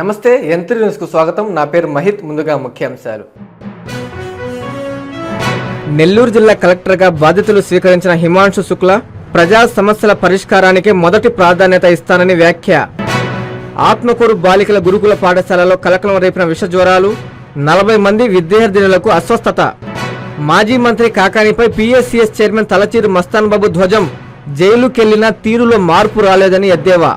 నమస్తే యంత్రి న్యూస్కు స్వాగతం. నా పేరు మహిత్ ముందుగా ముఖ్యాంశాలు. నెల్లూరు జిల్లా కలెక్టర్గా బాధ్యతలు స్వీకరించిన హిమాంశు శుక్ల ప్రజా సమస్యల పరిష్కారానికి మొదటి ప్రాధాన్యత ఇస్తానని వ్యాఖ్య. ఆత్మకూరు బాలికల గురుకుల పాఠశాలలో కలకలం రేపిన విష జ్వరాలు నలభై మంది విద్యార్థినులకు అస్వస్థత. మాజీ మంత్రి కాకానిపై పిఎస్సిఎస్ చైర్మన్ తలచీరు మస్తాన్ బాబు ధ్వజం. జైలుకెళ్ళిన తీరులో మార్పు రాలేదని ఎద్దేవా.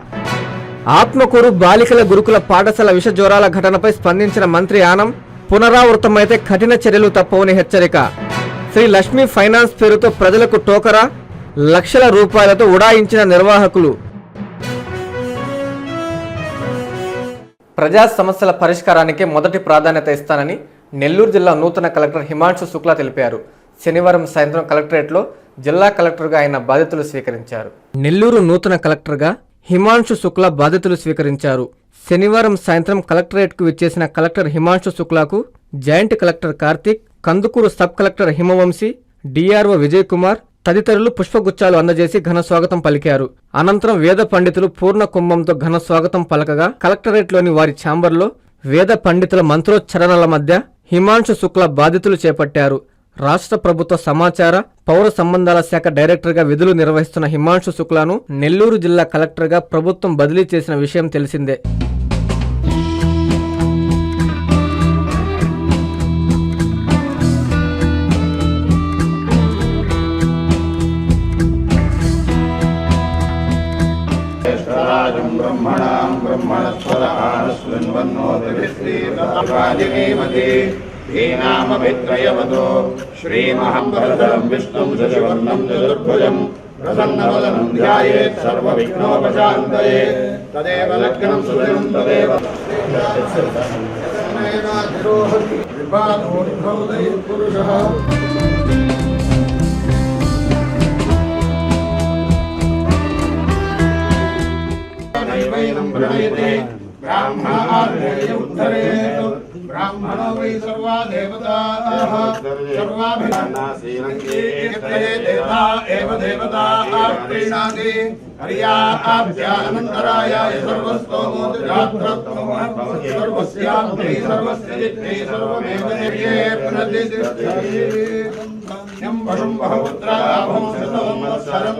ఆత్మకూరు బాలికల గురుకుల పాఠశాల విష జ్వరాల ఘటనపై స్పందించిన మంత్రి ఆనం పునరావృతమైతే కఠిన చర్యలు తప్పవని హెచ్చరిక. శ్రీ లక్ష్మీ ఫైనాన్స్ పేరుతో ప్రజలకు టోకరా లక్షల రూపాయలతో ఉడాయించిన నిర్వాహకులు. ప్రజా సమస్యల పరిష్కారానికి మొదటి ప్రాధాన్యత ఇస్తానని నెల్లూరు జిల్లా నూతన కలెక్టర్ హిమాంశు శుక్లా తెలిపారు. శనివారం సాయంత్రం కలెక్టరేట్లో జిల్లా కలెక్టర్గా ఆయన బాధ్యతలు స్వీకరించారు. నెల్లూరు నూతన కలెక్టర్గా హిమాంశు శుక్లా బాధ్యతలు స్వీకరించారు. శనివారం సాయంత్రం కలెక్టరేట్కు విచ్చేసిన collector Himanshu శుక్లాకు joint collector Karthik Kandukur sub collector Himavamsi DRO Vijay Kumar తదితరులు పుష్పగుచ్చాలు అందజేసి ఘన స్వాగతం పలికారు. అనంతరం వేద పండితులు పూర్ణ కుంభంతో ఘన స్వాగతం పలకగా కలెక్టరేట్లోని వారి ఛాంబర్లో వేద పండితుల మంత్రోచ్చరణల మధ్య హిమాంశు శుక్ల బాధితులు చేపట్టారు. రాష్ట్ర ప్రభుత్వ సమాచార పౌర సంబంధాల శాఖ డైరెక్టర్గా విధులు నిర్వహిస్తున్న హిమాంశు శుక్లాను నెల్లూరు జిల్లా కలెక్టర్గా ప్రభుత్వం బదిలీ చేసిన విషయం తెలిసిందే. हीनामभित्रयवतो श्रीमहम्बरधरम् विष्णुम् शशिवर्णम् चतुर्भुजम् प्रसन्नवदनम् ध्यायेत् सर्वविघ्नोपशान्तये तदेव लग्नम् सुदिनम् तदेव पुरुषः नैवैनं प्रणयते ब्राह्मणार्यय उत्तरेतु ब्राह्मणो वै सर्वा देवताः सर्वाभिमानासीनङ्कीर्तये देवता एव देवताः प्रीणाति हर्याभ्यानन्तरायाय सर्वस्तोमो सर्वस्याप्ति सर्वस्य चित्ते सर्वमेव निर्ये प्रतिष्ठति यं वशं बहुपुत्राभं शतं वत्सरं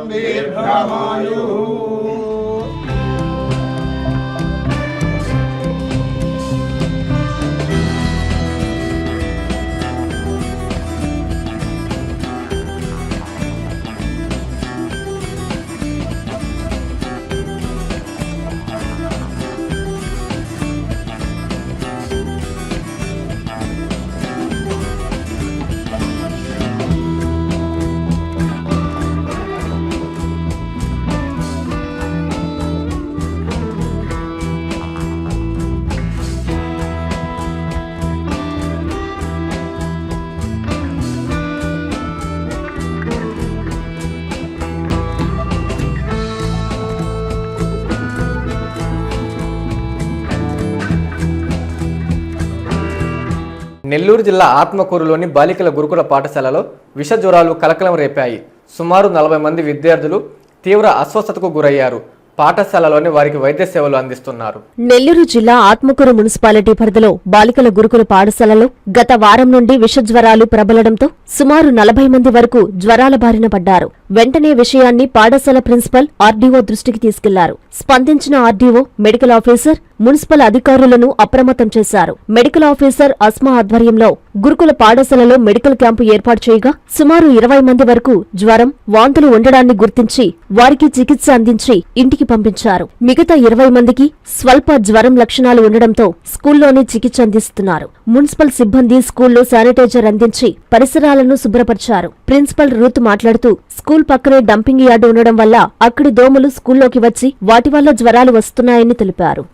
నెల్లూరు జిల్లా ఆత్మకూరులోని బాలికల గురుకుల పాఠశాలలో విష జ్వరాలు కలకలం రేపాయి. సుమారు నలభై మంది విద్యార్థులు తీవ్ర అస్వస్థతకు గురయ్యారు. పాఠశాలలోని వారికి వైద్య సేవలు అందిస్తున్నారు. నెల్లూరు జిల్లా ఆత్మకూరు మున్సిపాలిటీ పరిధిలో బాలికల గురుకుల పాఠశాలలో గత వారం నుండి విష జ్వరాలు ప్రబలడంతో సుమారు నలభై మంది వరకు జ్వరాల బారిన పడ్డారు. వెంటనే విషయాన్ని పాఠశాల ప్రిన్సిపల్ ఆర్డీఓ దృష్టికి తీసుకెళ్ళారు. స్పందించిన ఆర్డీఓ మెడికల్ ఆఫీసర్ మున్సిపల్ అధికారులను అప్రమత్తం చేశారు. మెడికల్ ఆఫీసర్ అస్మా ఆధ్వర్యంలో గురుకుల పాఠశాలలో మెడికల్ క్యాంపు ఏర్పాటు చేయగా సుమారు ఇరవై మంది వరకు జ్వరం వాంతులు ఉండడాన్ని గుర్తించి వారికి చికిత్స అందించి ఇంటికి పంపించారు. మిగతా ఇరవై మందికి స్వల్ప జ్వరం లక్షణాలు ఉండడంతో స్కూల్లోనే చికిత్స అందిస్తున్నారు. మున్సిపల్ సిబ్బంది స్కూల్లో శానిటైజర్ అందించి పరిసరాలను శుభ్రపరిచారు. ప్రిన్సిపల్ రూత్ మాట్లాడుతూ స్కూల్ పక్కనే డంపింగ్ యార్డు ఉండడం వల్ల అక్కడి దోమలు స్కూల్లోకి వచ్చి వాటి వల్ల జ్వరాలు వస్తున్నాయని తెలిపారు.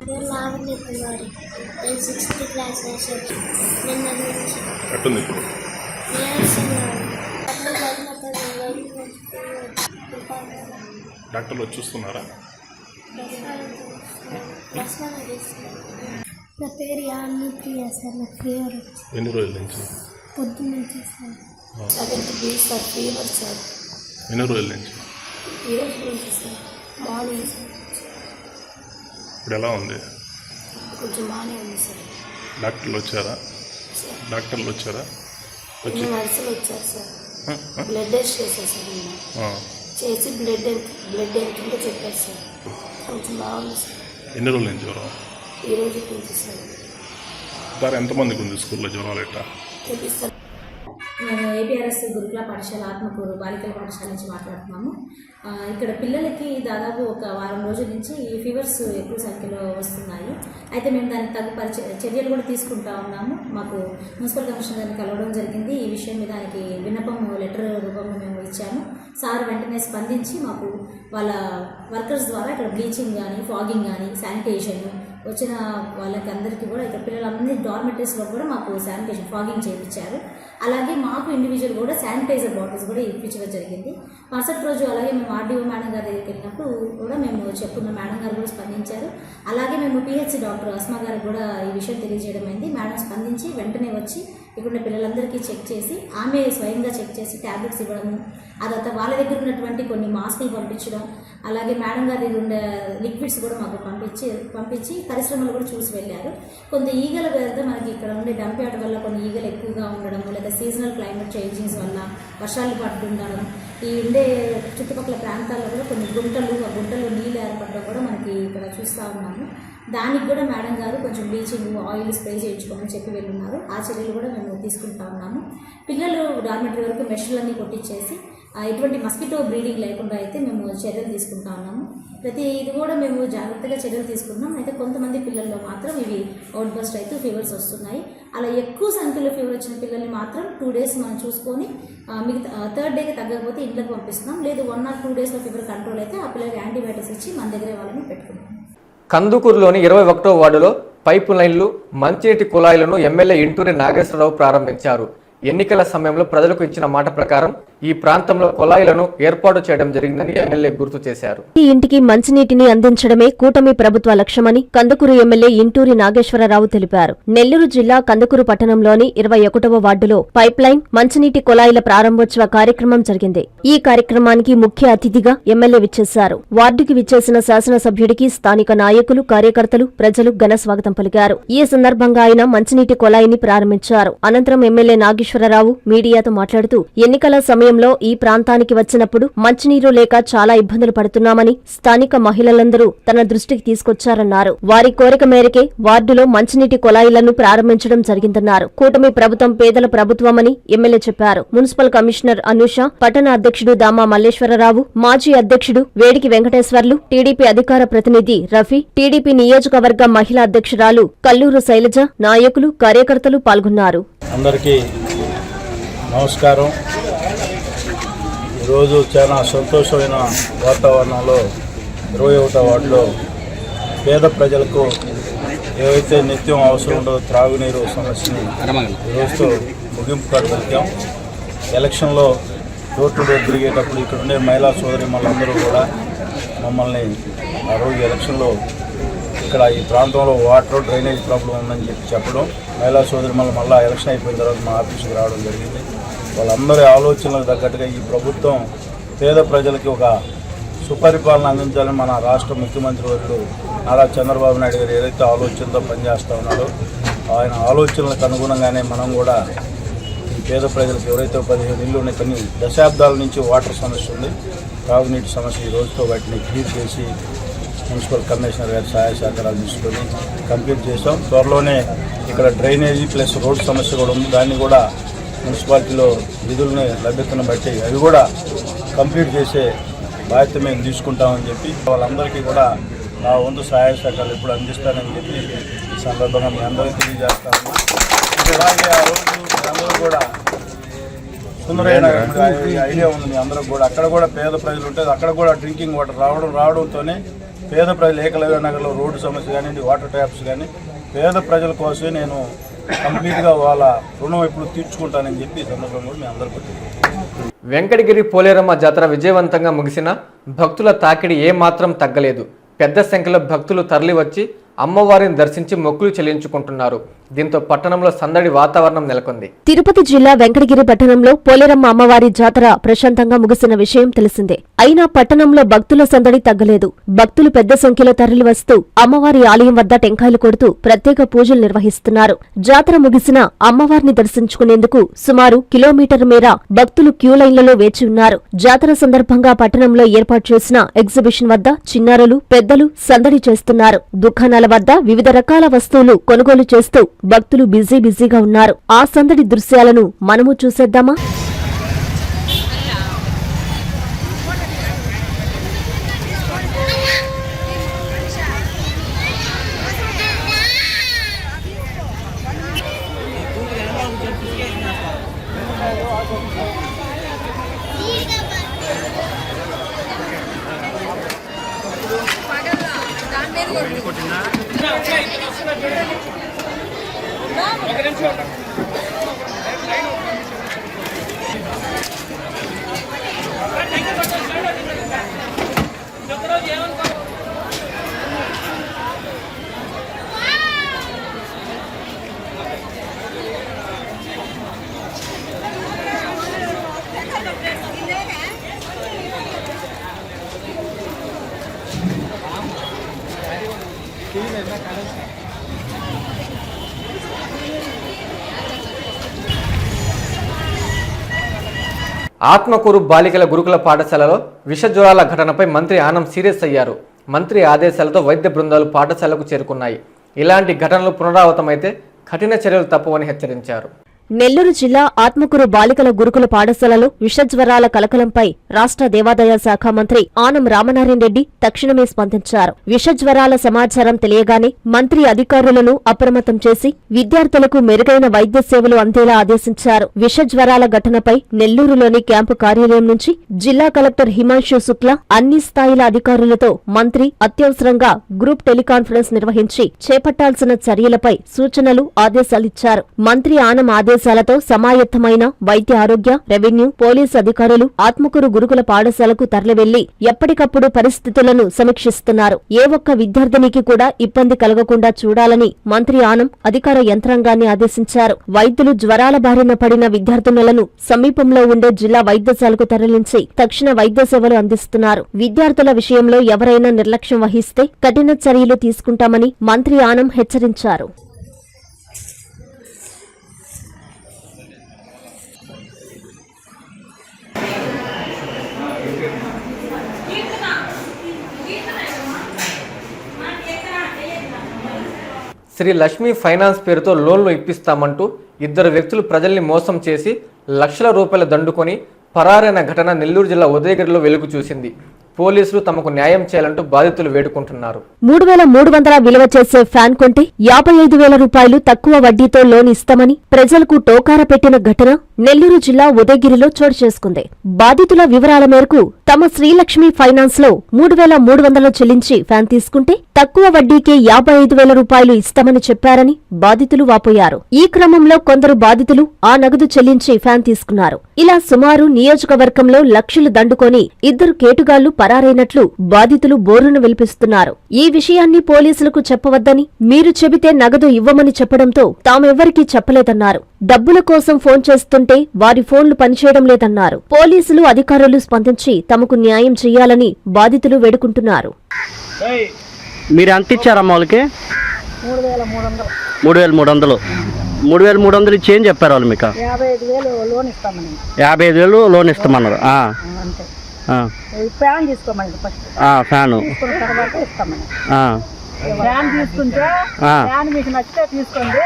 డాక్టర్లు చూస్తున్నారా? నా పేరు యాన్ని ప్రియ సార్ ఫీవర్ వచ్చి ఎన్ని రోజుల నుంచి? పొద్దున్న నుంచి sir seventh B sir fever sir. ఎన్ని రోజుల నుంచి? ఈ రోజు నుంచి సార్ మార్నింగ్ సార్ ఇప్పుడు ఎలా ఉంది? కొంచెం బాగానే ఉంది సార్. డాక్టర్లు వచ్చారా? డాక్టర్లు వచ్చారా? వచ్చి నర్సులు వచ్చారు సార్. బ్లడ్ టెస్ట్ చేశారు సార్ నిన్న ఆ. చేసి బ్లడ్ ఎంత బ్లడ్ ఎంతుంటే చెప్పారు సార్. కొంచెం బాగుంది సార్. ఎన్ని రోజుల నుంచి జ్వరం? ఈ రోజు కొంచెం సార్. దాని ఎంతమందికి ఉంది స్కూల్లో జ్వరాలు ఎట్టా తెప్పిస్తారు మేము ఏపీఆర్ఎస్ గురుకుల పాఠశాల ఆత్మకూరు బాలికల పాఠశాల నుంచి మాట్లాడుతున్నాము. ఇక్కడ పిల్లలకి దాదాపు ఒక వారం రోజుల నుంచి ఈ ఫీవర్స్ ఎక్కువ సంఖ్యలో వస్తున్నాయి. అయితే మేము దానికి తగు పరిచ చర్యలు కూడా తీసుకుంటా ఉన్నాము. మాకు మున్సిపల్ కమిషనర్ గారిని కలవడం జరిగింది. ఈ విషయం మీద దానికి విన్నపం లెటర్ రూపంలో మేము ఇచ్చాము. సార్ వెంటనే స్పందించి మాకు వాళ్ళ వర్కర్స్ ద్వారా ఇక్కడ బ్లీచింగ్ కానీ ఫాగింగ్ కానీ శానిటేషన్ వచ్చిన వాళ్ళకి అందరికీ కూడా ఇక్కడ పిల్లలందరినీ డార్మెటరీస్లో కూడా మాకు శానిటేషన్ ఫాగింగ్ చేయించారు. అలాగే మాకు ఇండివిజువల్ కూడా శానిటైజర్ బాటిల్స్ కూడా ఇప్పించడం జరిగింది. మరుసటి రోజు అలాగే మేము ఆర్డీఓ మేడం గారి దగ్గరికి వెళ్ళినప్పుడు కూడా మేము చెప్పుకున్న మేడం గారు కూడా స్పందించారు. అలాగే మేము పిహెచ్సి డాక్టర్ అస్మా గారికి కూడా ఈ విషయం తెలియజేయడం అయింది. మేడం స్పందించి వెంటనే వచ్చి ఇక్కడ పిల్లలందరికీ చెక్ చేసి ఆమె స్వయంగా చెక్ చేసి ట్యాబ్లెట్స్ ఇవ్వడము ఆ తర్వాత వాళ్ళ దగ్గర ఉన్నటువంటి కొన్ని మాస్కులు పంపించడం అలాగే మేడం గారి ఉండే లిక్విడ్స్ కూడా మాకు పంపించి పంపించి పరిశ్రమలు కూడా చూసి వెళ్ళారు. కొంత ఈగల వెళ్తే మనకి ఇక్కడ ఉండే డంప్ యార్డ్ వల్ల కొన్ని ఈగలు ఎక్కువగా ఉండడం లేదా సీజనల్ క్లైమేట్ చేంజింగ్స్ వల్ల వర్షాలు పడుతుండడం ఈ ఉండే చుట్టుపక్కల ప్రాంతాల్లో కూడా కొన్ని గుంటలు ఆ గుంటల్లో నీళ్ళు ఏర్పడడం కూడా మనకి ఇక్కడ చూస్తూ ఉన్నాము. దానికి కూడా మేడం గారు కొంచెం బ్లీచింగ్ ఆయిల్ స్ప్రే చేయించుకోమని చెప్పి వెళ్ళున్నారు. ఆ చర్యలు కూడా మేము తీసుకుంటా ఉన్నాము. పిల్లలు డార్మెటరీ వరకు మెషర్లన్నీ కొట్టించేసి ఎటువంటి మస్కిటో బ్రీడింగ్ లేకుండా అయితే మేము చర్యలు తీసుకుంటా ఉన్నాము. ప్రతి ఇది కూడా మేము జాగ్రత్తగా చర్యలు తీసుకున్నాం అయితే కొంతమంది పిల్లల్లో మాత్రం ఇవి అవుట్ బస్ట్ అయితే ఫీవర్స్ వస్తున్నాయి. అలా ఎక్కువ సంఖ్యలో ఫీవర్ వచ్చిన పిల్లల్ని మాత్రం టూ డేస్ మనం చూసుకొని మిగతా థర్డ్ డేకి తగ్గకపోతే ఇంట్లోకి పంపిస్తున్నాం. లేదు వన్ ఆర్ టూ డేస్లో ఫీవర్ కంట్రోల్ అయితే ఆ పిల్లలకి యాంటీబయాటిక్స్ ఇచ్చి మన దగ్గరే వాళ్ళని పెట్టుకున్నాం కందుకూరులోని ఇరవై ఒకటో వార్డులో పైపు లైన్లు మంచినీటి కుళాయిలను ఎమ్మెల్యే ఇంటూరి నాగేశ్వరరావు ప్రారంభించారు. ఎన్నికల సమయంలో ప్రజలకు ఇచ్చిన మాట ప్రకారం ఈ ప్రాంతంలో కుళాయిలను ఏర్పాటు చేయడం జరిగిందని ఎమ్మెల్యే గుర్తు చేశారు. ఈ ఇంటికి మంచినీటిని అందించడమే కూటమి ప్రభుత్వ లక్ష్యమని కందుకూరు ఎమ్మెల్యే ఇంటూరి నాగేశ్వరరావు తెలిపారు. నెల్లూరు జిల్లా కందుకూరు పట్టణంలోని ఇరవై ఒకటవ వార్డులో పైప్ లైన్ మంచినీటి కుళాయిల ప్రారంభోత్సవ కార్యక్రమం జరిగింది. ఈ కార్యక్రమానికి ముఖ్య అతిథిగా ఎమ్మెల్యే విచ్చేశారు. వార్డుకి విచ్చేసిన శాసనసభ్యుడికి స్థానిక నాయకులు కార్యకర్తలు ప్రజలు ఘన స్వాగతం పలికారు. ఈ సందర్భంగా ఆయన మంచినీటి కుళాయిని ప్రారంభించారు. అనంతరం ఎమ్మెల్యే నాగేశ్వరరావు మీడియాతో మాట్లాడుతూ ఎన్నికల సమయంలో ఈ ప్రాంతానికి వచ్చినప్పుడు మంచినీరు లేక చాలా ఇబ్బందులు పడుతున్నామని స్థానిక మహిళలందరూ తన దృష్టికి తీసుకొచ్చారన్నారు. వారి కోరిక మేరకే వార్డులో మంచినీటి కుళాయిలను ప్రారంభించడం జరిగిందన్నారు. కూటమి ప్రభుత్వం పేదల ప్రభుత్వమని ఎమ్మెల్యే చెప్పారు. మున్సిపల్ కమిషనర్ అనూష పట్టణ అధ్యక్షుడు దామా మల్లేశ్వరరావు మాజీ అధ్యక్షుడు వేడికి వెంకటేశ్వర్లు టీడీపీ అధికార ప్రతినిధి రఫీ టీడీపీ నియోజకవర్గ మహిళా అధ్యక్షురాలు కల్లూరు శైలజ నాయకులు కార్యకర్తలు పాల్గొన్నారు. అందరికీ నమస్కారం. రోజు చాలా సంతోషమైన వాతావరణంలో ఇరవై ఒకటో వార్డులో పేద ప్రజలకు ఏవైతే నిత్యం అవసరం ఉండదో త్రాగునీరు సమస్యని ఈరోజుతో ముగింపు కట్టగలిగాం ఎలక్షన్లో రోడ్డు టు డోర్ తిరిగేటప్పుడు ఇక్కడ ఉండే మహిళా సోదరి మళ్ళందరూ కూడా మమ్మల్ని ఆ రోజు ఎలక్షన్లో ఇక్కడ ఈ ప్రాంతంలో వాటర్ డ్రైనేజ్ ప్రాబ్లం ఉందని చెప్పి చెప్పడం. మహిళా సోదరి మళ్ళీ మళ్ళీ ఎలక్షన్ అయిపోయిన తర్వాత మా ఆఫీస్కి రావడం జరిగింది. వాళ్ళందరి ఆలోచనలకు తగ్గట్టుగా ఈ ప్రభుత్వం పేద ప్రజలకి ఒక సుపరిపాలన అందించాలని మన రాష్ట్ర ముఖ్యమంత్రి వర్యులు నారా చంద్రబాబు నాయుడు గారు ఏదైతే ఆలోచనతో పనిచేస్తూ ఉన్నారో ఆయన ఆలోచనలకు అనుగుణంగానే మనం కూడా ఈ పేద ప్రజలకు ఎవరైతే పదిహేను ఇళ్ళు ఉన్నాయి కొన్ని దశాబ్దాల నుంచి వాటర్ సమస్య ఉంది. తాగునీటి సమస్య ఈ రోజుతో వాటిని క్లీర్ చేసి మున్సిపల్ కమిషనర్ గారి సహాయ సహకారాలు తీసుకొని కంప్లీట్ చేసాం త్వరలోనే ఇక్కడ డ్రైనేజీ ప్లస్ రోడ్ సమస్య కూడా ఉంది. దాన్ని కూడా మున్సిపాలిటీలో నిధులను లభ్యతను బట్టి అవి కూడా కంప్లీట్ చేసే బాధ్యత మేము తీసుకుంటామని చెప్పి వాళ్ళందరికీ కూడా నా వంతు సహాయ సహకారాలు ఎప్పుడు అందిస్తానని చెప్పి ఈ సందర్భంగా మీ అందరికీ తెలియజేస్తాను అలాగే ఆ రోజు అందరూ కూడా సుందరైన ఐడియా ఉంది మీ అందరూ కూడా. అక్కడ కూడా పేద ప్రజలు ఉంటే అక్కడ కూడా డ్రింకింగ్ వాటర్ రావడం రావడంతోనే పేద ప్రజలు ఏకలవ్య నగర్లో రోడ్డు సమస్య కానీ వాటర్ ట్యాప్స్ కానీ పేద ప్రజల కోసమే నేను కంప్లీట్గా వాళ్ళ రుణం ఎప్పుడు తీర్చుకుంటానని చెప్పి సందర్భంగా అందరికీ వెంకటగిరి పోలేరమ్మ జాతర విజయవంతంగా ముగిసిన భక్తుల తాకిడి ఏమాత్రం తగ్గలేదు. పెద్ద సంఖ్యలో భక్తులు తరలివచ్చి అమ్మవారిని దర్శించి మొక్కులు చెల్లించుకుంటున్నారు. దీంతో పట్టణంలో సందడి వాతావరణం నెలకొంది. తిరుపతి జిల్లా వెంకటగిరి పట్టణంలో పోలేరమ్మ అమ్మవారి జాతర ప్రశాంతంగా ముగిసిన విషయం తెలిసిందే. అయినా పట్టణంలో భక్తుల సందడి తగ్గలేదు. భక్తులు పెద్ద సంఖ్యలో తరలివస్తూ అమ్మవారి ఆలయం వద్ద టెంకాయలు కొడుతూ ప్రత్యేక పూజలు నిర్వహిస్తున్నారు. జాతర ముగిసిన అమ్మవారిని దర్శించుకునేందుకు సుమారు కిలోమీటర్ మేర భక్తులు క్యూ లైన్లలో వేచి ఉన్నారు. జాతర సందర్భంగా పట్టణంలో ఏర్పాటు చేసిన ఎగ్జిబిషన్ వద్ద చిన్నారులు పెద్దలు సందడి చేస్తున్నారు. దుకాణాల వద్ద వివిధ రకాల వస్తువులు కొనుగోలు చేస్తూ భక్తులు బిజీ బిజీగా ఉన్నారు. ఆ సందడి దృశ్యాలను మనము చూసేద్దామా? ఆత్మకూరు బాలికల గురుకుల పాఠశాలలో విషజ్వరాల ఘటనపై మంత్రి ఆనం సీరియస్ అయ్యారు. మంత్రి ఆదేశాలతో వైద్య బృందాలు పాఠశాలకు చేరుకున్నాయి. ఇలాంటి ఘటనలు పునరావృతమైతే కఠిన చర్యలు తప్పవని హెచ్చరించారు. నెల్లూరు జిల్లా ఆత్మకూరు బాలికల గురుకుల పాఠశాలలో విషజ్వరాల కలకలంపై రాష్ట్ర దేవాదాయ శాఖ మంత్రి ఆనం రామనారాయణ రెడ్డి తక్షణమే స్పందించారు. విషజ్వరాల సమాచారం తెలియగానే మంత్రి అధికారులను అప్రమత్తం చేసి విద్యార్థులకు మెరుగైన వైద్య సేవలు అందేలా ఆదేశించారు. విషజ్వరాల ఘటనపై నెల్లూరులోని క్యాంపు కార్యాలయం నుంచి జిల్లా కలెక్టర్ హిమాంశు శుక్లా అన్ని స్థాయిల అధికారులతో మంత్రి అత్యవసరంగా గ్రూప్ టెలికాన్ఫరెన్స్ నిర్వహించి చేపట్టాల్సిన చర్యలపై సూచనలు ఆదేశాలిచ్చారు మంత్రి ఆనం పాఠశాలతో సమాయత్తమైన వైద్య ఆరోగ్య రెవెన్యూ పోలీసు అధికారులు ఆత్మకూరు గురుకుల పాఠశాలకు తరలివెళ్ళి ఎప్పటికప్పుడు పరిస్థితులను సమీక్షిస్తున్నారు. ఏ ఒక్క విద్యార్థినికి కూడా ఇబ్బంది కలగకుండా చూడాలని మంత్రి ఆనం అధికార యంత్రాంగాన్ని ఆదేశించారు. వైద్యులు జ్వరాల బారిన పడిన విద్యార్థినులను సమీపంలో ఉండే జిల్లా వైద్యశాలకు తరలించి తక్షణ వైద్య సేవలు అందిస్తున్నారు. విద్యార్థుల విషయంలో ఎవరైనా నిర్లక్ష్యం వహిస్తే కఠిన చర్యలు తీసుకుంటామని మంత్రి ఆనం హెచ్చరించారు. శ్రీ లక్ష్మీ ఫైనాన్స్ పేరుతో లోన్లు ఇప్పిస్తామంటూ ఇద్దరు వ్యక్తులు ప్రజల్ని మోసం చేసి లక్షల రూపాయలు దండుకొని పరారైన ఘటన నెల్లూరు జిల్లా ఉదయగిరిలో వెలుగు చూసింది. పోలీసులు తమకు న్యాయం చేయాలంటూ బాధితులు వేడుకుంటున్నారు. మూడు వేల మూడు వందల విలువ చేసే ఫ్యాన్ కొంటే యాభై ఐదు వేల రూపాయలు తక్కువ వడ్డీతో లోన్ ఇస్తామని ప్రజలకు టోకార పెట్టిన ఘటన నెల్లూరు జిల్లా ఉదయగిరిలో చోటు చేసుకుంది. బాధితుల వివరాల మేరకు తమ శ్రీలక్ష్మి ఫైనాన్స్లో మూడు వేల మూడు వందలు చెల్లించి ఫ్యాన్ తీసుకుంటే తక్కువ వడ్డీకే యాభై ఐదు వేల రూపాయలు ఇస్తామని చెప్పారని బాధితులు వాపోయారు. ఈ క్రమంలో కొందరు బాధితులు ఆ నగదు చెల్లించి ఫ్యాన్ తీసుకున్నారు. ఇలా సుమారు నియోజకవర్గంలో లక్షలు దండుకొని ఇద్దరు కేటుగాళ్ళు పరారైనట్లు బాధితులు బోరును విలిపిస్తున్నారు. ఈ విషయాన్ని పోలీసులకు చెప్పవద్దని మీరు చెబితే నగదు ఇవ్వమని చెప్పడంతో తామెవ్వరికీ చెప్పలేదన్నారు. డబ్బుల కోసం ఫోన్ చేస్తుంటే వారి ఫోన్లు పనిచేయడం లేదన్నారు. పోలీసులు అధికారులు స్పందించి తమకు న్యాయం చేయాలని బాధితులు వేడుకుంటున్నారు. మీరు ఎంత ఇచ్చారమ్మా వాళ్ళకి? మూడు వేల మూడు వందలు. మూడు వేల మూడు వందలు. ఇచ్చి ఏం చెప్పారు వాళ్ళు మీకు? యాభై ఐదు వేలు లోన్ ఇస్తామన్నారు. ఆ, అంతే. ఆ, ఈ ఫ్యాన్ తీసుకోమని ఫస్ట్ ఆ, ఫ్యాను. ఫ్యాన్ తీసుకుంటే. ఫ్యాన్ మీకు నచ్చితే తీసుకోండి.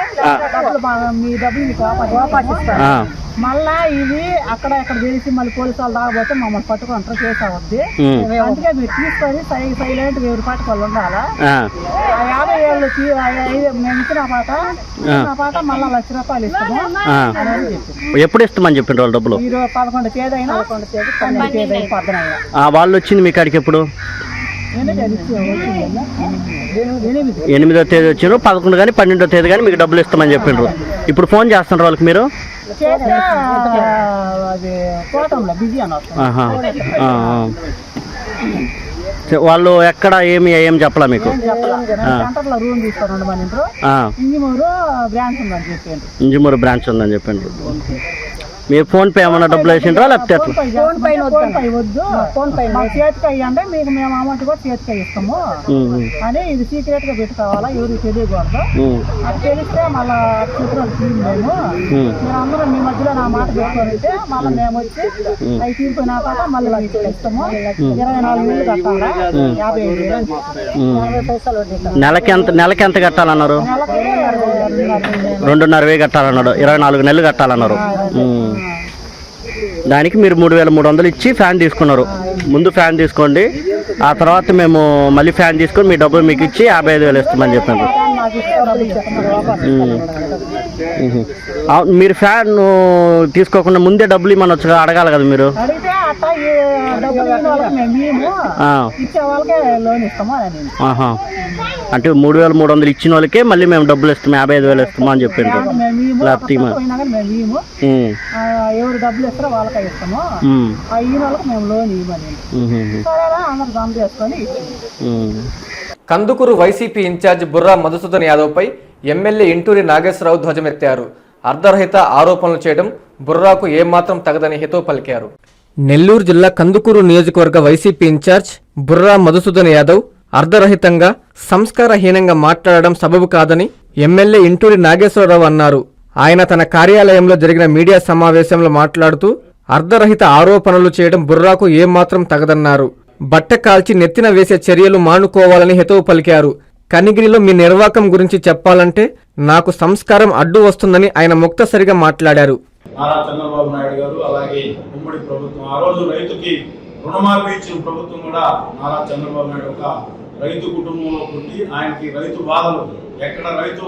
డబ్బులు మా- మీ డబ్బులు మీకు వాపస్ వాపస్ ఇస్తాను ఆ, మళ్ళా ఇది అక్కడ ఇక్కడ చేసి మళ్ళీ పోలీసు వాళ్ళు రాకపోతే మమ్మల్ని పట్టుకుంటారు చేసావద్ది. ఉమ్. అందుకే మీరు తీసుకొని సై సైలెంట్ ఎవరి పాట వాళ్ళు ఉండాలా? యాభై ఐదు మేము ఇచ్చిన పాట ఇచ్చిన పాట మళ్ళీ లక్ష రూపాయలు ఇస్తాము. ఎప్పుడు ఇస్తామని చెప్పిండ్రు వాళ్ళు డబ్బులు? పదకొండు తేదీ అయినా పదకొండు తేదీ పన్నెండు తేదీ అయినా పద్దెన అయినా ఆ, వాళ్ళు వచ్చింది మీ కాడికి ఎప్పుడు? ఎనిమిది తేదీ వచ్చారు పదకొండు కానీ పన్నెండో తేదీ కానీ మీకు డబ్బులు ఇస్తామని చెప్పిండ్రు ఇప్పుడు ఫోన్ చేస్తున్నారు వాళ్ళకి మీరు. వాళ్ళు ఎక్కడ ఏమి ఏం చెప్పలా మీకు? ఇంజిమూరు బ్రాంచ్ ఉందని చెప్పండి మీరు ఫోన్ పే ఏమన్నా డబ్బులు వేసిండ్రా లేకపోతే ఎట్లా? ఫోన్ పై ఫోన్ పై వద్దు. ఫోన్ పై మా చేతికి అయ్యండి మీకు మేము అమౌంట్ కూడా చేతికి ఇస్తాము. అని ఇది సీక్రెట్గా పెట్టుకోవాలా? ఎవరికి తెలియకూడదు. అది తెలిస్తే మళ్ళా తీయం మేము. అందరూ మీ మధ్యలో నా మాట పెట్టుకుంటే మళ్ళీ మేము. వచ్చి అవి తీరిపోయినా తర్వాత మళ్ళీ ఇస్తాము ఇరవై నాలుగు వేలు కట్టాలా? యాభై ఐదు వేలు. యాభై పైసలు నెలకి ఎంత నెలకి ఎంత కట్టాలన్నారు? నెలకి రెండున్నర వేలు. కట్టాలన్నాడు. ఇరవై నాలుగు నెలలు కట్టాలన్నారు. దానికి మీరు మూడు వేల మూడు వందలు ఇచ్చి ఫ్యాన్ తీసుకున్నారు. ముందు ఫ్యాన్ తీసుకోండి. ఆ తర్వాత మేము మళ్ళీ ఫ్యాన్ తీసుకొని మీ డబ్బులు మీకు ఇచ్చి యాభై ఐదు వేలు ఇస్తామని చెప్పాను అవును, మీరు ఫ్యాన్ తీసుకోకుండా ముందే డబ్బులు ఇమ్మని వచ్చి అడగాలి కదా మీరు? అట్ట ఈ డబ్బులు ఇవ్వని వాళ్ళకి మేము ఇయ్యము. ఆ, ఇచ్చే వాళ్ళకే లోన్ ఇస్తాము అని నేను ఆహా. అంటే మూడు వేల మూడు వందలు ఇచ్చిన వాళ్ళకే మళ్ళీ మేము డబ్బులు ఇస్తాం యాభై ఐదు వేలు ఇస్తామా అని చెప్పిండ్రు మేము ఇయ్యము. లేకపోతే ఇమ్మా. పోయినా కానీ మేము ఇయ్యము. ఉమ్, ఆ, ఎవరు డబ్బులు ఇస్తారో వాళ్ళకే ఇస్తాము ఉమ్, ఆ ఈయన వాళ్ళకి మేము లోన్ ఇవ్వమని ఉహు, సరేనా అందరు జమ చేసుకొని ఇచ్చాము. Um. Kandukur YCP incharge Burra Madhusudan యాదవ్పై ఎమ్మెల్యే ఇంటూరి నాగేశ్వరరావు ధ్వజమెత్తారు అర్ధరహిత ఆరోపణలు చేయడం బుర్రాకు ఏమాత్రం తగదని హితవు పలికారు నెల్లూరు జిల్లా కందుకూరు నియోజకవర్గ వైసీపీ ఇన్ఛార్జ్ బుర్రా మధుసూదన్ యాదవ్ అర్ధరహితంగా సంస్కారహీనంగా మాట్లాడడం సబబు కాదని ఎమ్మెల్యే ఇంటూరి నాగేశ్వరరావు అన్నారు. ఆయన తన కార్యాలయంలో జరిగిన మీడియా సమావేశంలో మాట్లాడుతూ అర్ధరహిత ఆరోపణలు చేయడం బుర్రాకు ఏమాత్రం తగదన్నారు. బట్ట కాల్చి నెత్తిన వేసే చర్యలు మానుకోవాలని హితవు పలికారు. కనిగిరిలో మీ నిర్వాకం గురించి చెప్పాలంటే నాకు సంస్కారం అడ్డు వస్తుందని ఆయన ముక్తసరిగా మాట్లాడారు. నారా చంద్రబాబు నాయుడు గారు అలాగే ఉమ్మడి ప్రభుత్వం. ఆ రోజు రైతుకి రుణమాఫీ ఇచ్చిన ప్రభుత్వం కూడా నారా చంద్రబాబు నాయుడు ఒక రైతు కుటుంబంలో పుట్టి ఆయనకి రైతు బాధలు. ఎక్కడ రైతు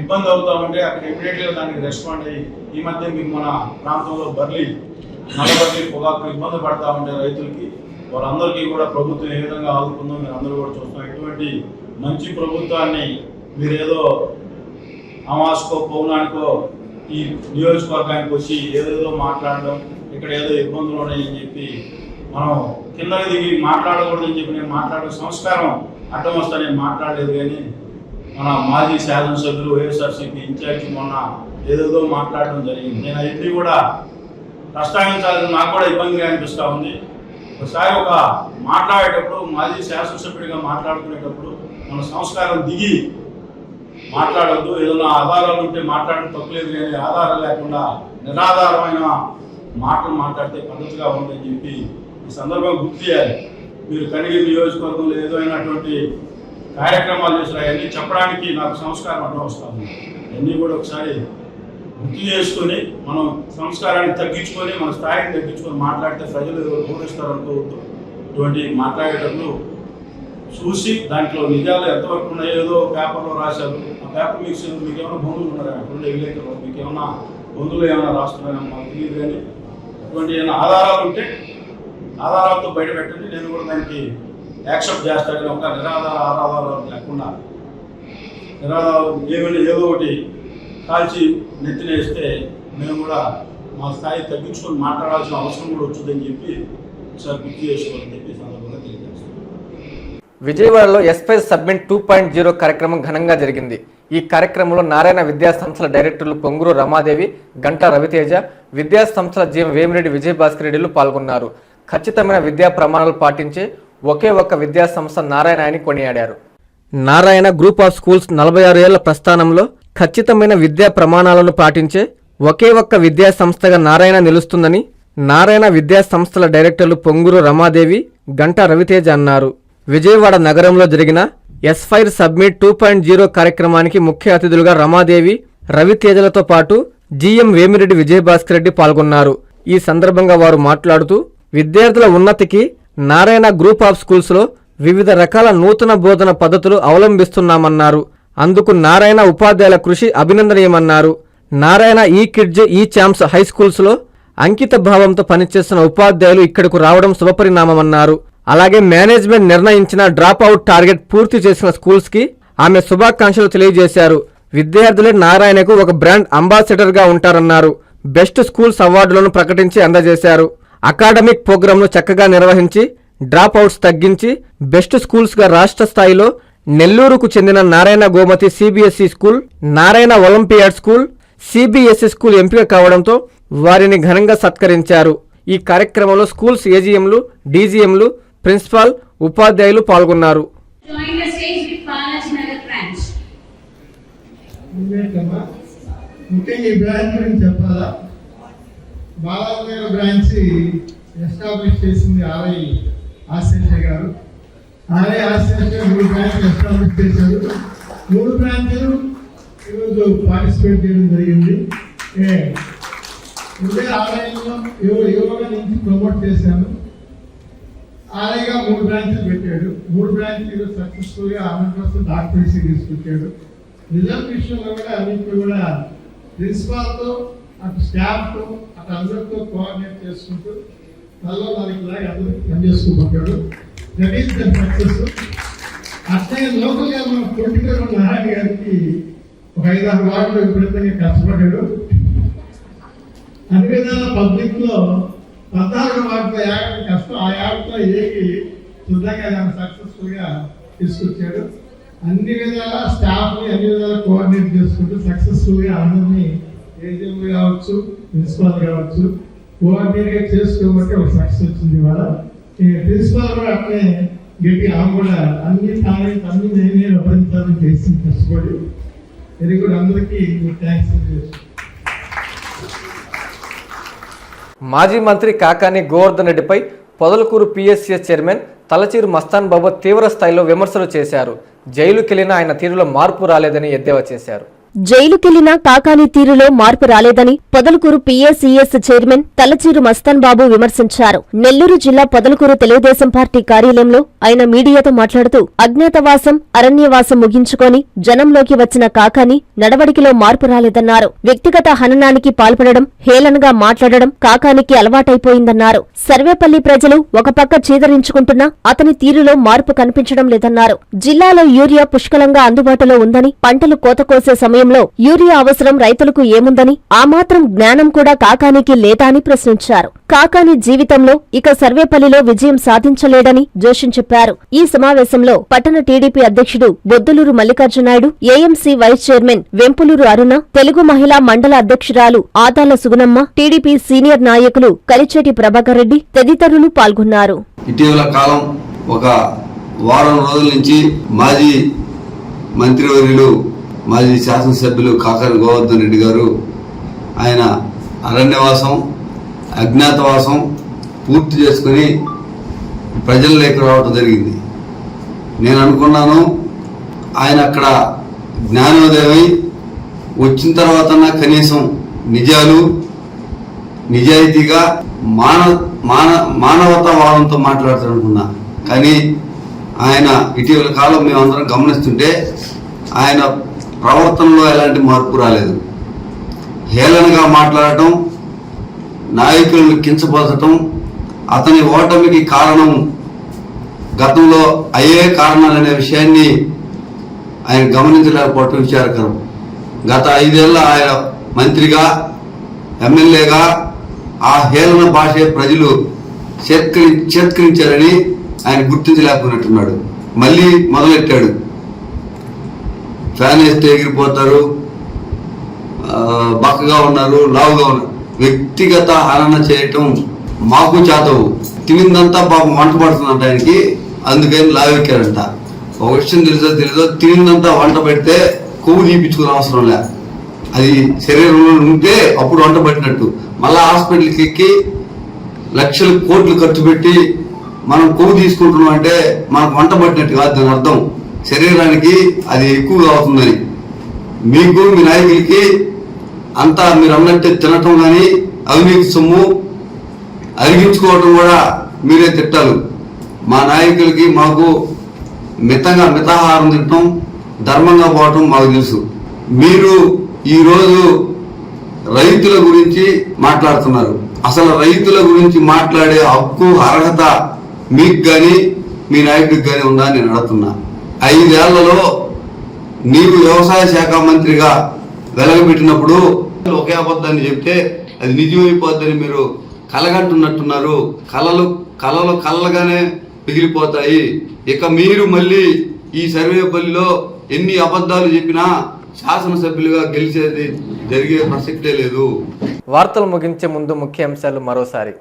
ఇబ్బంది అవుతామంటే అక్కడ ఇమీడియట్గా దానికి రెస్పాండ్ అయ్యి ఈ మధ్య మీకు మన ప్రాంతంలో బర్లీ నల్లబర్లీ పొగాకు ఇబ్బంది పడతా ఉంటే రైతులకి వారందరికీ కూడా ప్రభుత్వం ఏ విధంగా ఆదుకుందో మీరు అందరూ కూడా చూస్తున్నాం ఇటువంటి మంచి ప్రభుత్వాన్ని మీరేదో అమాస్కో పౌనానికో ఈ నియోజకవర్గానికి వచ్చి ఏదేదో మాట్లాడడం ఇక్కడ ఏదో ఇబ్బందులు ఉన్నాయని చెప్పి మనం కిందకి దిగి మాట్లాడకూడదని చెప్పి నేను మాట్లాడే సంస్కారం అడ్డం వస్తా నేను మాట్లాడలేదు కానీ మన మాజీ శాసనసభ్యులు వైఎస్ఆర్సీపీ ఇన్ఛార్జి మొన్న ఏదేదో మాట్లాడడం జరిగింది. నేను అవన్నీ కూడా ప్రస్తావించాలని నాకు కూడా ఇబ్బందిగా అనిపిస్తూ ఉంది. ఒకసారి ఒక మాట్లాడేటప్పుడు మాజీ శాసనసభ్యుడిగా మాట్లాడుకునేటప్పుడు మన సంస్కారం దిగి మాట్లాడద్దు. ఏదైనా ఆధారాలు ఉంటే మాట్లాడడం తప్పలేదు కానీ ఆధారం లేకుండా నిరాధారమైన మాటలు మాట్లాడితే పద్ధతిగా ఉందని చెప్పి ఈ సందర్భంగా గుర్తు చేయాలి. మీరు కనిగిరి నియోజకవర్గంలో ఏదో అయినటువంటి కార్యక్రమాలు చేసిన అవన్నీ చెప్పడానికి నాకు సంస్కారం అడ్డం వస్తుంది. అన్నీ కూడా ఒకసారి గుర్తు చేసుకొని మనం సంస్కారాన్ని తగ్గించుకొని మన స్థాయిని తగ్గించుకొని మాట్లాడితే ప్రజలు గౌరవిస్తారు ఇటువంటి మాట్లాడేటప్పుడు చూసి దాంట్లో నిజాలు ఎంతవరకు ఉన్నాయో ఏదో పేపర్లో రాశారు. ఆ పేపర్ మీకు సెందు- మీకు ఏమైనా బంధువులు ఉన్నారా అక్కడ విలేకరులు మీకు ఏమైనా బంధువులు ఏమైనా రాస్తున్నారా మాకు తెలియదు కానీ అటువంటి ఏమైనా ఆధారాలు ఉంటే ఆధారాలతో బయట పెట్టండి. నేను కూడా దానికి యాక్సెప్ట్ చేస్తాను ఒక నిరాధార ఆధారాలు లేకుండా నిరాధారం ఏమైనా ఏదో ఒకటి కాల్చి నెత్తినేస్తే మేము కూడా మా స్థాయి తగ్గించుకొని మాట్లాడాల్సిన అవసరం కూడా వచ్చిందని చెప్పి ఒకసారి గుర్తు చేసుకోవాలని చెప్పి సందర్భంగా తెలియజేస్తాను విజయవాడలో aspire submit two point zero కార్యక్రమం ఘనంగా జరిగింది. ఈ కార్యక్రమంలో నారాయణ విద్యా సంస్థల డైరెక్టర్లు పొంగురు రమాదేవి గంటా రవితేజ విద్యా సంస్థల జీఎం వేమిరెడ్డి విజయభాస్కర్ రెడ్డిలు పాల్గొన్నారు. ఖచ్చితమైన విద్యా ప్రమాణాలు పాటించే ఒకే ఒక్క విద్యా సంస్థ నారాయణ అని కొనియాడారు. నారాయణ గ్రూప్ ఆఫ్ స్కూల్స్ నలభై ఆరు ఏళ్ళ ప్రస్థానంలో ఖచ్చితమైన విద్యా ప్రమాణాలను పాటించే ఒకే ఒక్క విద్యాసంస్థగా నారాయణ నిలుస్తుందని నారాయణ విద్యాసంస్థల డైరెక్టర్లు పొంగురు రమాదేవి గంటా రవితేజ అన్నారు. విజయవాడ నగరంలో జరిగిన aspire submit two point zero కార్యక్రమానికి ముఖ్య అతిథులుగా రమాదేవి రవితేజలతో పాటు జీఎం వేమిరెడ్డి విజయభాస్కర్ రెడ్డి పాల్గొన్నారు. ఈ సందర్భంగా వారు మాట్లాడుతూ విద్యార్థుల ఉన్నతికి నారాయణ గ్రూప్ ఆఫ్ స్కూల్స్లో వివిధ రకాల నూతన బోధన పద్ధతులు అవలంబిస్తున్నామన్నారు. అందుకు నారాయణ ఉపాధ్యాయుల కృషి అభినందనీయమన్నారు. నారాయణ ఈ కిడ్జ్ ఈ ఛాంప్స్ హై స్కూల్స్లో అంకిత భావంతో పనిచేస్తున్న ఉపాధ్యాయులు ఇక్కడకు రావడం శుభపరిణామమన్నారు. అలాగే మేనేజ్మెంట్ నిర్ణయించిన డ్రాప్ అవుట్ టార్గెట్ పూర్తి చేసిన స్కూల్స్కి ఆమె శుభాకాంక్షలు తెలియజేశారు. విద్యార్థులే నారాయణకు ఒక బ్రాండ్ అంబాసిడర్గా ఉంటారన్నారు. బెస్ట్ స్కూల్స్ అవార్డులను ప్రకటించి అందజేశారు. అకాడమిక్ ప్రోగ్రాంను చక్కగా నిర్వహించి డ్రాప్ అవుట్స్ తగ్గించి బెస్ట్ స్కూల్స్గా రాష్ట్ర స్థాయిలో నెల్లూరుకు చెందిన Narayana Gomathi CBSE school Narayana olympiad school CBSE school ఎంపిక కావడంతో వారిని ఘనంగా సత్కరించారు. ఈ కార్యక్రమంలో స్కూల్స్ ఏజీఎంలు డీజీఎంలు ప్రిన్సిపాల్ ఉపాధ్యాయులు పాల్గొన్నారు? ముఖ్యంగా ఈ బ్రాంచ్ గురించి చెప్పాలా? బాలానగర్ బ్రాంచ్ ఎస్టాబ్లిష్ చేసింది ఆర్ఐ ఆశిష గారు. ఆర్ఐ ఆశిష మూడు బ్రాంచ్లు ఎస్టాబ్లిష్ చేశారు. మూడు బ్రాంచ్లు ఈరోజు పార్టిసిపేట్ చేయడం జరిగింది. ఏ, ఇదే ఆర్ఐలో యోగా నుంచి ప్రమోట్ చేశాను. ఆర్ఐగా మూడు బ్రాంచ్లు పెట్టాడు. మూడు బ్రాంచ్లు సక్సెస్ఫుల్గా గా హండ్రెడ్ పర్సెంట్ డాక్టర్సీ తీసుకొచ్చాడు రిజల్ట్ విషయంలో కూడా అన్నింటినీ కూడా ప్రిన్సిపాల్తో అటు స్టాఫ్తో అటు అందరితో కోఆర్డినేట్ చేసుకుంటూ నల్ల నాలుగు లాగా అందరూ పనిచేసుకుంటాడు దట్ ఈస్ ద సక్సెస్ అట్లే లోకల్గా మన పొలిటికల్ నారాయణ గారికి ఒక ఐదు ఆరు వార్డులు విపరీతంగా కష్టపడ్డాడు. అన్ని విధాల పబ్లిక్లో పద్నాలుగు వాటిలో యాగం కష్టం. ఆ యాగంతో ఏకి శుద్ధంగా దాన్ని తీసుకొచ్చాడు. అన్ని విధాల స్టాఫ్ని అన్ని విధాలు కోఆర్డినేట్ చేసుకుంటూ సక్సెస్ఫుల్గా అందరినీ ఏజీఎం కావచ్చు ప్రిన్సిపాల్ కావచ్చు కోఆర్డినేట్గా చేసుకోబట్టి ఒక సక్సెస్ వచ్చింది ఇవాళ. ఈ ప్రిన్సిపాల్ కూడా అట్లే గట్టి ఆమె కూడా అన్ని తాగి అన్ని నేనే అభ్యంతరాలు చేసి కష్టపడి వెరీ గుడ్ అందరికీ థ్యాంక్స్ చేస్తున్నాను మాజీ మంత్రి కాకాని గోవర్ధన్ రెడ్డిపై పొదలకూరు పిఎస్సిఎస్ చైర్మన్ తలచీరు మస్తాన్ బాబు తీవ్ర స్థాయిలో విమర్శలు చేశారు. జైలుకెళ్ళిన ఆయన తీరులో మార్పు రాలేదని ఎద్దేవా చేశారు. జైలుకెళ్ళిన కాకాని తీరులో మార్పు రాలేదని పొదలకూరు పీఏసీఎస్ చైర్మన్ తలచీరు మస్తాన్ బాబు విమర్శించారు. నెల్లూరు జిల్లా పొదలకూరు తెలుగుదేశం పార్టీ కార్యాలయంలో ఆయన మీడియాతో మాట్లాడుతూ అజ్ఞాతవాసం అరణ్యవాసం ముగించుకొని జనంలోకి వచ్చిన కాకాని నడవడికిలో మార్పు రాలేదన్నారు. వ్యక్తిగత హననానికి పాల్పడడం హేళనగా మాట్లాడడం కాకానికి అలవాటైపోయిందన్నారు. సర్వేపల్లి ప్రజలు ఒక పక్క చీదరించుకుంటున్నా అతని తీరులో మార్పు కనిపించడం లేదన్నారు. జిల్లాలో యూరియా పుష్కలంగా అందుబాటులో ఉందని పంటలు కోత కోసే సమయం సమయంలో యూరియా అవసరం రైతులకు ఏముందని ఆ మాత్రం జ్ఞానం కూడా కాకానికి లేదా అని ప్రశ్నించారు. కాకాని జీవితంలో ఇక సర్వేపల్లిలో విజయం సాధించలేడని జోషి చెప్పారు. ఈ సమావేశంలో పట్టణ టీడీపీ అధ్యక్షుడు Bodduluru Mallikarjuna Naidu AMC vice chairman Vempuluru Aruna Telugu మహిళా మండల అధ్యక్షురాలు ఆదాల సుగుణమ్మ టీడీపీ సీనియర్ నాయకులు కలిచేటి ప్రభాకర్ రెడ్డి తదితరులు పాల్గొన్నారు. ఇటీవల కాలం ఒక వారం రోజుల నుంచి మాజీ మంత్రివర్యులు మాజీ శాసనసభ్యులు కాకర గోవర్ధన్ రెడ్డి గారు ఆయన అరణ్యవాసం అజ్ఞాతవాసం పూర్తి చేసుకుని ప్రజల్లోకి రావడం జరిగింది. నేను అనుకున్నాను ఆయన అక్కడ జ్ఞానోదయమై వచ్చిన తర్వాత కనీసం నిజాలు నిజాయితీగా మాన మాన మానవతావాదంతో మాట్లాడతాడు అనుకున్నా కానీ ఆయన ఇటీవల కాలం మేమందరం గమనిస్తుంటే ఆయన ప్రవర్తనలో ఎలాంటి మార్పు రాలేదు. హేళనగా మాట్లాడటం నాయకులను కించపరచటం అతని ఓటమికి కారణం గతంలో అయ్యే కారణాలనే విషయాన్ని ఆయన గమనించలేకపోవటం విచారకరం. గత ఐదేళ్ళ ఆయన మంత్రిగా ఎమ్మెల్యేగా ఆ హేళన భాషే ప్రజలు చేత్కరి చేత్కరించారని ఆయన గుర్తించలేకపోయినట్టున్నాడు. మళ్ళీ మొదలెట్టాడు. ఫ్యాన్ వేస్తే ఎగిరిపోతారు. బక్కగా ఉన్నారు లావుగా ఉన్నారు. వ్యక్తిగత హనన చేయటం మాకు చేతవు. తినిందంతా పాపం వంట పడుతుందంట ఆయనకి. అందుకని లావెక్కారంట. ఒక విషయం తెలుసో తెలుసో తినిందంతా వంట పెడితే కొవ్వు తీపించుకునే అవసరం లే. అది శరీరంలో ఉంటే అప్పుడు వంట పట్టినట్టు. మళ్ళీ హాస్పిటల్కి ఎక్కి లక్షలు కోట్లు ఖర్చు పెట్టి మనం కొవ్వు తీసుకుంటున్నాం అంటే మనకు వంట పట్టినట్టు కాదు దాని అర్థం. శరీరానికి అది ఎక్కువగా అవుతుందని. మీకు మీ నాయకులకి అంతా మీరు అన్నట్టే తినటం కానీ అవినీతి సొమ్ము అరిగించుకోవటం కూడా మీరే తిట్టాలు. మా నాయకులకి మాకు మితంగా మితాహారం తినటం ధర్మంగా పోవటం మాకు తెలుసు. మీరు ఈరోజు రైతుల గురించి మాట్లాడుతున్నారు. అసలు రైతుల గురించి మాట్లాడే హక్కు అర్హత మీకు కానీ మీ నాయకుడికి కానీ ఉందా అని నేను అడుగుతున్నా. ఐదేళ్ళలో నీవు వ్యవసాయ శాఖ మంత్రిగా వెలగబెట్టినప్పుడు ఒకే అబద్ధాన్ని చెప్తే అది నిజమైపోద్దని మీరు కలగంటున్నట్టున్నారు. కలలు కలలు కళ్ళగానే మిగిలిపోతాయి. ఇక మీరు మళ్ళీ ఈ సర్వేపల్లిలో ఎన్ని అబద్ధాలు చెప్పినా శాసనసభ్యులుగా గెలిచేది జరిగే ప్రసక్తే లేదు. వార్తలు ముగించే ముందు ముఖ్యాంశాలు మరోసారి.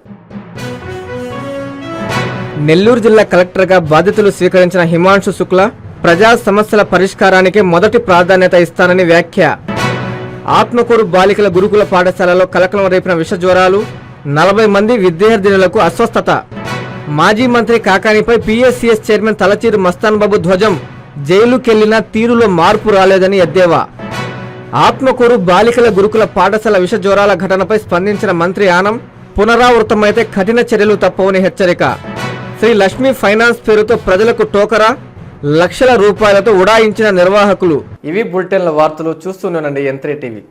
నెల్లూరు జిల్లా కలెక్టర్గా బాధ్యతలు స్వీకరించిన హిమాంశు శుక్లా ప్రజా సమస్యల పరిష్కారానికి మొదటి ప్రాధాన్యత ఇస్తానని వ్యాఖ్య. ఆత్మకూరు బాలికల గురుకుల పాఠశాలలో కలకలం రేపిన విష జ్వరాలు నలభై మంది విద్యార్థినులకు అస్వస్థత. మాజీ మంత్రి కాకానిపై పిఎస్సిఎస్ చైర్మన్ తలచీరు మస్తాన్ బాబు ధ్వజం జైలుకెళ్ళిన తీరులో మార్పు రాలేదని ఎద్దేవా. ఆత్మకూరు బాలికల గురుకుల పాఠశాల విష జ్వరాల ఘటనపై స్పందించిన మంత్రి ఆనం పునరావృతమైతే కఠిన చర్యలు తప్పవని హెచ్చరిక. శ్రీ లక్ష్మీ ఫైనాన్స్ పేరుతో ప్రజలకు టోకరా లక్షల రూపాయలతో ఉడాయించిన నిర్వాహకులు. ఇవి బులెటిన్ల వార్తలు చూస్తూనేనండి ఎంత్రీ టీవీ